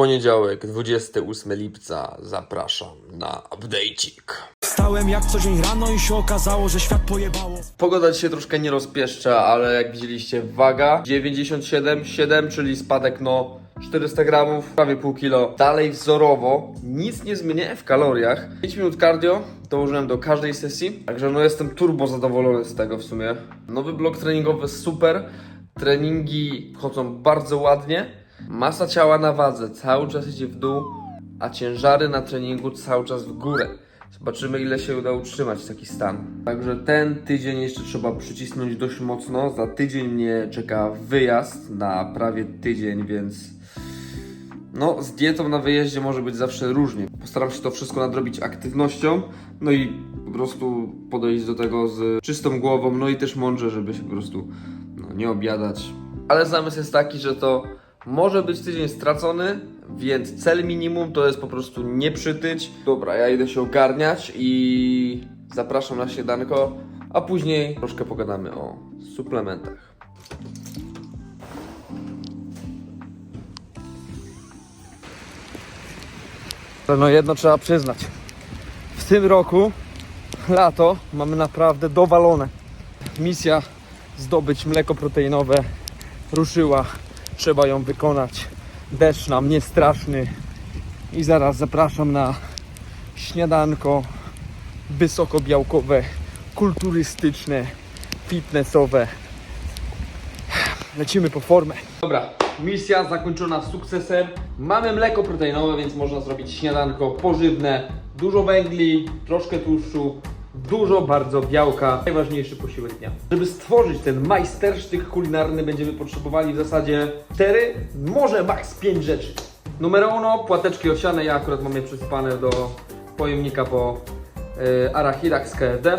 Poniedziałek, 28 lipca. Zapraszam na update'ik. Wstałem jak co dzień rano i się okazało, że świat pojebało. Pogoda dzisiaj troszkę nie rozpieszcza, ale jak widzieliście, waga 97,7, czyli spadek no 400 gramów, prawie pół kilo. Dalej wzorowo, nic nie zmienię w kaloriach. 5 minut cardio dołożyłem do każdej sesji, także no jestem turbo zadowolony z tego w sumie. Nowy blok treningowy super, treningi chodzą bardzo ładnie. Masa ciała na wadze cały czas idzie w dół, a ciężary na treningu cały czas w górę. Zobaczymy, ile się uda utrzymać taki stan. Także ten tydzień jeszcze trzeba przycisnąć dość mocno. Za tydzień mnie czeka wyjazd na prawie tydzień, więc no, z dietą na wyjeździe może być zawsze różnie. Postaram się to wszystko nadrobić aktywnością, no i po prostu podejść do tego z czystą głową, no i też mądrze, żeby się po prostu no, nie obiadać. Ale zamysł jest taki, że to może być tydzień stracony, więc cel minimum to jest po prostu nie przytyć. Dobra, ja idę się ogarniać i zapraszam na śniadanko, a później troszkę pogadamy o suplementach. No jedno trzeba przyznać. W tym roku, lato, mamy naprawdę dowalone. Misja zdobyć mleko proteinowe ruszyła. Trzeba ją wykonać. Deszcz nam nie straszny. I zaraz zapraszam na śniadanko wysokobiałkowe, kulturystyczne, fitnessowe. Lecimy po formę. Dobra, misja zakończona sukcesem. Mamy mleko proteinowe, więc można zrobić śniadanko pożywne. Dużo węgli, troszkę tłuszczu, dużo bardzo białka. Najważniejszy posiłek dnia. Żeby stworzyć ten majstersztyk kulinarny, będziemy potrzebowali w zasadzie 4, może maks 5 rzeczy. Numer uno, płateczki owsiane. Ja akurat mam je przysypane do pojemnika po yy, arachidach z KFD.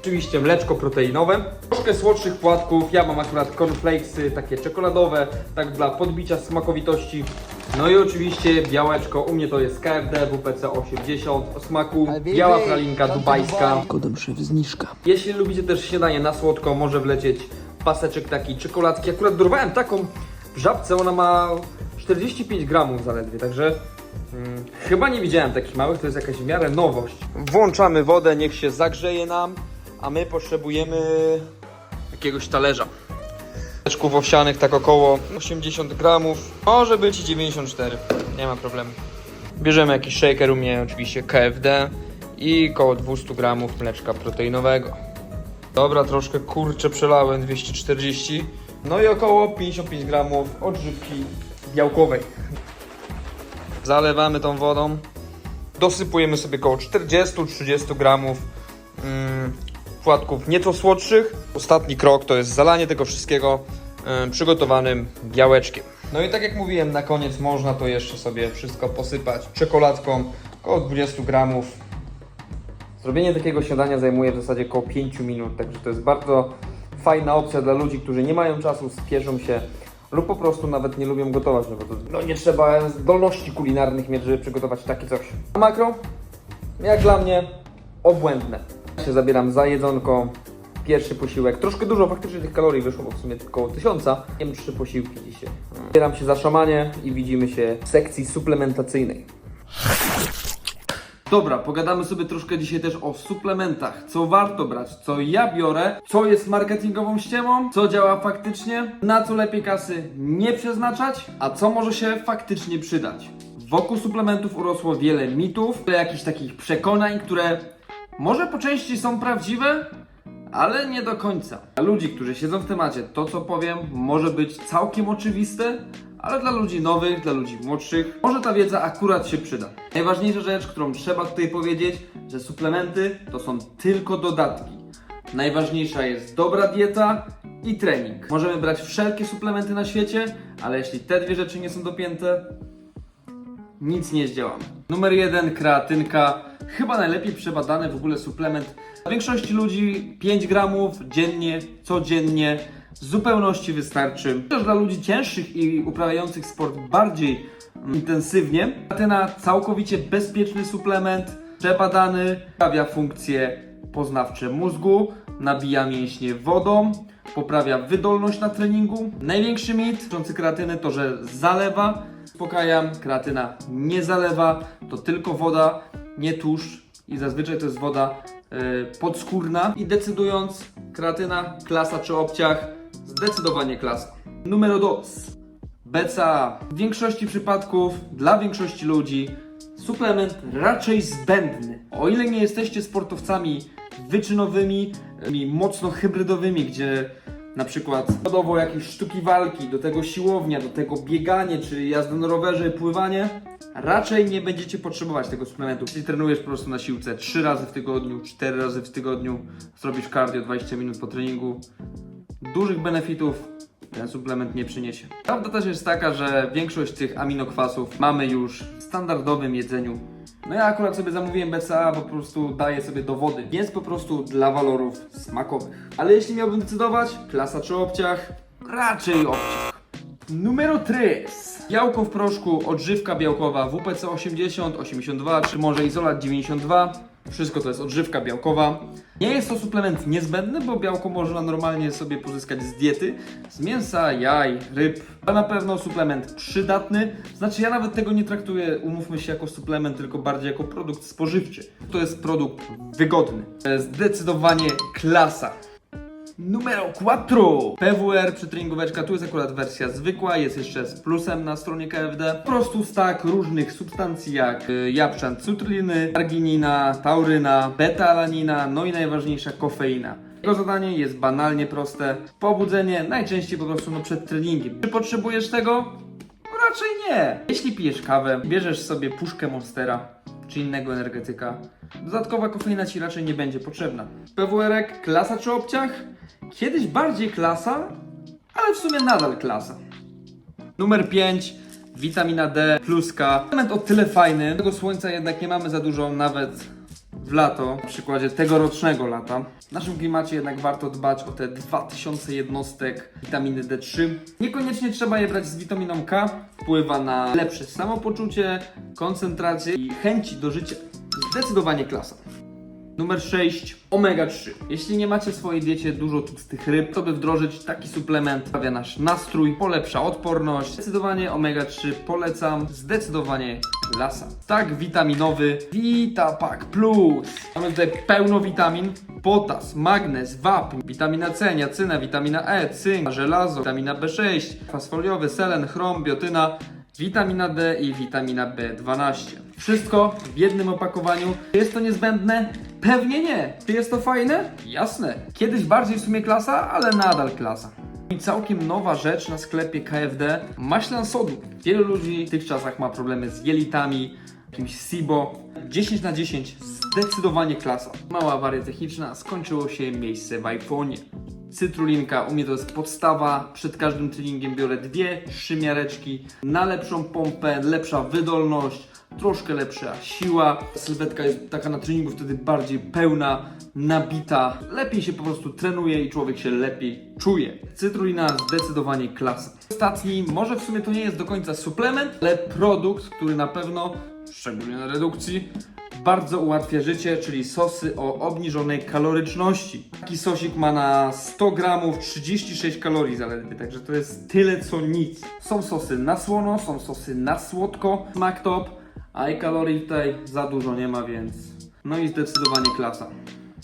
Oczywiście mleczko proteinowe, troszkę słodszych płatków, ja mam akurat cornflakesy takie czekoladowe, tak dla podbicia smakowitości. No i oczywiście białeczko, u mnie to jest KFD WPC 80 o smaku, biała pralinka dubajska. Kodem szef zniżka. Jeśli lubicie też śniadanie na słodko, może wlecieć paseczek taki czekoladki. Akurat dorwałem taką w żabce, ona ma 45 gramów zaledwie, także mm, chyba nie widziałem takich małych, to jest jakaś w miarę nowość. Włączamy wodę, niech się zagrzeje nam, a my potrzebujemy jakiegoś talerza. Leczków owsianych tak około 80 gramów, może być i 94, nie ma problemu. Bierzemy jakiś shaker, u mnie oczywiście KFD i około 200 gramów mleczka proteinowego. Dobra, troszkę kurczę przelałem 240. No i około 55 gramów odżywki białkowej. Zalewamy tą wodą. Dosypujemy sobie około 40-30 gramów mm, płatków nieco słodszych. Ostatni krok to jest zalanie tego wszystkiego mm, przygotowanym białeczkiem. No i tak jak mówiłem, na koniec można to jeszcze sobie wszystko posypać czekoladką, około 20 gramów. Zrobienie takiego śniadania zajmuje w zasadzie około 5 minut, także to jest bardzo fajna opcja dla ludzi, którzy nie mają czasu, spieszą się lub po prostu nawet nie lubią gotować, no bo to no nie trzeba zdolności kulinarnych mieć, żeby przygotować takie coś. Makro? Jak dla mnie obłędne. Się zabieram za jedzonko, pierwszy posiłek. Troszkę dużo faktycznie tych kalorii wyszło, bo w sumie około 1000. Jem trzy posiłki dzisiaj. Zabieram się za szamanie i widzimy się w sekcji suplementacyjnej. Dobra, pogadamy sobie troszkę dzisiaj też o suplementach. Co warto brać, co ja biorę, co jest marketingową ściemą, co działa faktycznie, na co lepiej kasy nie przeznaczać, a co może się faktycznie przydać. Wokół suplementów urosło wiele mitów, jakichś takich przekonań, które może po części są prawdziwe, ale nie do końca. Dla ludzi, którzy siedzą w temacie, to co powiem może być całkiem oczywiste, ale dla ludzi nowych, dla ludzi młodszych, może ta wiedza akurat się przyda. Najważniejsza rzecz, którą trzeba tutaj powiedzieć, że suplementy to są tylko dodatki. Najważniejsza jest dobra dieta i trening. Możemy brać wszelkie suplementy na świecie, ale jeśli te dwie rzeczy nie są dopięte, nic nie zdziałamy. Numer jeden, kreatynka. Chyba najlepiej przebadany w ogóle suplement. Dla większości ludzi 5 gramów dziennie, codziennie w zupełności wystarczy. Też dla ludzi cięższych i uprawiających sport bardziej mm, intensywnie. Kreatyna całkowicie bezpieczny suplement, przebadany, sprawia funkcje poznawcze mózgu, nabija mięśnie wodą, poprawia wydolność na treningu. Największy mit dotyczący kreatyny to, że zalewa. Uspokajam, kreatyna nie zalewa, to tylko woda, nie tłuszcz i zazwyczaj to jest woda yy, podskórna. I decydując, kreatyna, klasa czy obciach, zdecydowanie klasa. Numero dos. BCA. W większości przypadków, dla większości ludzi, suplement raczej zbędny. O ile nie jesteście sportowcami wyczynowymi, tymi mocno hybrydowymi, gdzie na przykład składowo jakieś sztuki walki, do tego siłownia, do tego bieganie, czy jazda na rowerze, pływanie, raczej nie będziecie potrzebować tego suplementu. Jeśli trenujesz po prostu na siłce 3 razy w tygodniu, 4 razy w tygodniu, zrobisz cardio 20 minut po treningu, dużych benefitów ten suplement nie przyniesie. Prawda też jest taka, że większość tych aminokwasów mamy już w standardowym jedzeniu. No ja akurat sobie zamówiłem BCA, bo po prostu daję sobie do wody, więc po prostu dla walorów smakowych. Ale jeśli miałbym decydować, klasa czy obciach, raczej obciach. Numero 3. Białko w proszku, odżywka białkowa WPC 80, 82, czy może izolat 92. Wszystko to jest odżywka białkowa. Nie jest to suplement niezbędny, bo białko można normalnie sobie pozyskać z diety, z mięsa, jaj, ryb. A na pewno suplement przydatny. Znaczy ja nawet tego nie traktuję, umówmy się, jako suplement, tylko bardziej jako produkt spożywczy. To jest produkt wygodny. To Zdecydowanie klasa. Numero 4. PWR przetreningóweczka, tu jest akurat wersja zwykła, jest jeszcze z plusem na stronie KFD. Po prostu stak różnych substancji jak y, japszan cytruliny, arginina, tauryna, beta-alanina, no i najważniejsza kofeina. Jego zadanie jest banalnie proste. Pobudzenie najczęściej po prostu no przed treningiem. Czy potrzebujesz tego? Raczej nie. Jeśli pijesz kawę, bierzesz sobie puszkę Monstera czy innego energetyka, dodatkowa kofeina ci raczej nie będzie potrzebna. PWR-ek, klasa czy obciach? Kiedyś bardziej klasa, ale w sumie nadal klasa. Numer 5. Witamina D, pluska. Element o tyle fajny. Tego słońca jednak nie mamy za dużo, nawet w lato, na przykładzie tegorocznego lata. W naszym klimacie jednak warto dbać o te 2000 jednostek witaminy D3. Niekoniecznie trzeba je brać z witaminą K. Wpływa na lepsze samopoczucie, koncentrację i chęci do życia. Zdecydowanie klasa. Numer 6. Omega 3. Jeśli nie macie w swojej diecie dużo tłustych ryb, to by wdrożyć taki suplement poprawia nasz nastrój, polepsza odporność. Zdecydowanie omega 3 polecam. Zdecydowanie klasa. Tak witaminowy Vitapack Plus. Mamy tutaj pełno witamin. Potas, magnez, wapń, witamina C, niacyna, witamina E, cynk, żelazo, witamina B6, fasfoliowy, selen, chrom, biotyna, witamina D i witamina B12. Wszystko w jednym opakowaniu. Jest to niezbędne? Pewnie nie. Czy jest to fajne? Jasne. Kiedyś bardziej w sumie klasa, ale nadal klasa. I całkiem nowa rzecz na sklepie KFD. Maślan sodu. Wielu ludzi w tych czasach ma problemy z jelitami, jakimś SIBO. 10 na 10 zdecydowanie klasa. Mała awaria techniczna, skończyło się miejsce w iPhone'ie. Cytrulinka, u mnie to jest podstawa. Przed każdym treningiem biorę dwie szymiareczki na lepszą pompę, lepsza wydolność, troszkę lepsza siła. Sylwetka jest taka na treningu wtedy bardziej pełna, nabita. Lepiej się po prostu trenuje i człowiek się lepiej czuje. Cytrulina zdecydowanie klasa. Ostatni, może w sumie to nie jest do końca suplement, ale produkt, który na pewno, szczególnie na redukcji, bardzo ułatwia życie, czyli sosy o obniżonej kaloryczności. Taki sosik ma na 100 gramów 36 kalorii zaledwie, także to jest tyle co nic. Są sosy na słono, są sosy na słodko, smak top, a i kalorii tutaj za dużo nie ma, więc no i zdecydowanie klasa.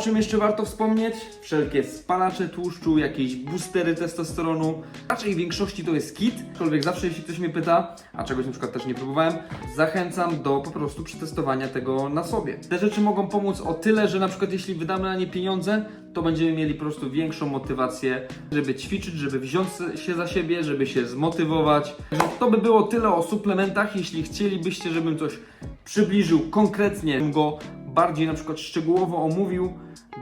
O czym jeszcze warto wspomnieć? Wszelkie spalacze tłuszczu, jakieś boostery testosteronu. Raczej w większości to jest kit, aczkolwiek zawsze jeśli ktoś mnie pyta, a czegoś na przykład też nie próbowałem, zachęcam do po prostu przetestowania tego na sobie. Te rzeczy mogą pomóc o tyle, że na przykład jeśli wydamy na nie pieniądze, to będziemy mieli po prostu większą motywację, żeby ćwiczyć, żeby wziąć się za siebie, żeby się zmotywować. To by było tyle o suplementach. Jeśli chcielibyście, żebym coś przybliżył konkretnie, go bardziej na przykład szczegółowo omówił,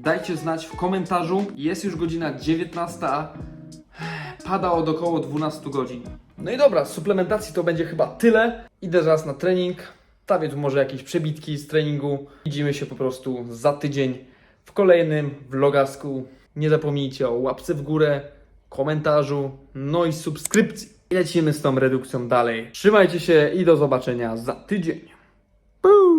dajcie znać w komentarzu. Jest już godzina 19. Pada od około 12 godzin. No i dobra, z suplementacji to będzie chyba tyle. Idę zaraz na trening. Stawię tu może jakieś przebitki z treningu. Widzimy się po prostu za tydzień w kolejnym vlogasku. Nie zapomnijcie o łapce w górę, komentarzu, no i subskrypcji. Lecimy z tą redukcją dalej. Trzymajcie się i do zobaczenia za tydzień. When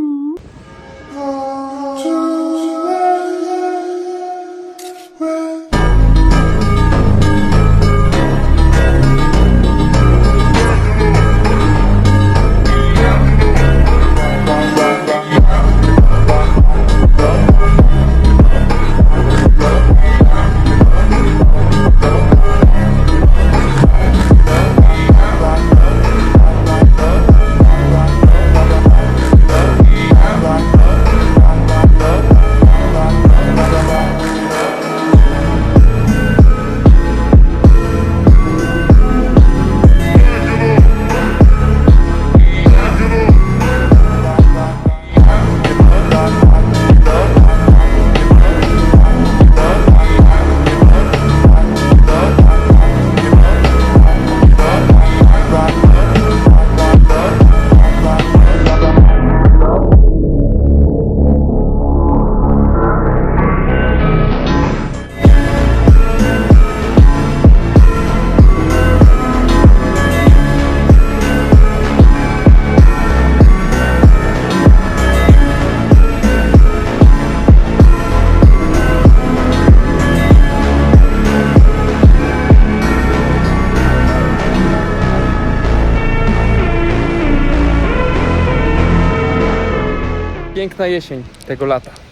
Piękna jesień tego lata.